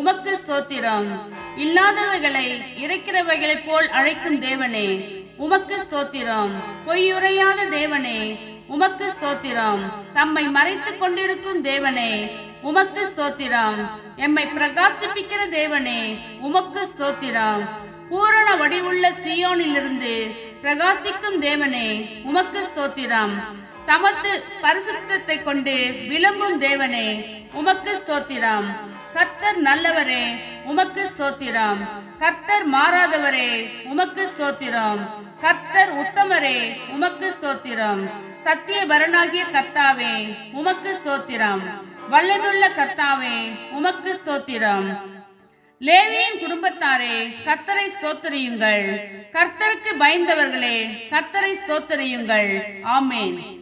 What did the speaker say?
உமக்கு ஸ்தோத்திரம். இல்லாதவைகளை இறைக்கிறவைகளைப் போல் அழைக்கும் தேவனே உமக்கு ஸ்தோத்திரம். பொய்யுரையாத தேவனே உமக்கு ஸ்தோத்திரம். தம்மை மறைத்துக் கொண்டிருக்கும் தேவனே உமக்கு ஸ்தோத்திரம். எம்மை பிரகாசிப்பிக்கிற தேவனே உமக்கு ஸ்தோத்திரம். பூரண வடிவுள்ள சீயோனிலிருந்து பிரகாசிக்கும் தேவனே உமக்கு ஸ்தோத்திரம். தமது பரிசுத்தத்தை கொண்டு விளம்பும் தேவனே உமக்கு ஸ்தோத்திரம். கர்த்தர் நல்லவரே உமக்கு ஸ்தோத்திரம். கர்த்தர் மாறாதவரே உமக்கு ஸ்தோத்திரம். கர்த்தர் உத்தமரே உமக்கு ஸ்தோத்திரம். சத்திய வரனாகிய கர்த்தாவே உமக்கு ஸ்தோத்திரம். வல்லனுள்ள கர்த்தாவே உமக்கு ஸ்தோத்திரம். லேவியின் குடும்பத்தாரே கர்த்தரை ஸ்தோத்தரியுங்கள். கர்த்தருக்கு பயந்தவர்களே கர்த்தரை ஸ்தோத்தரியுங்கள். ஆமேன்.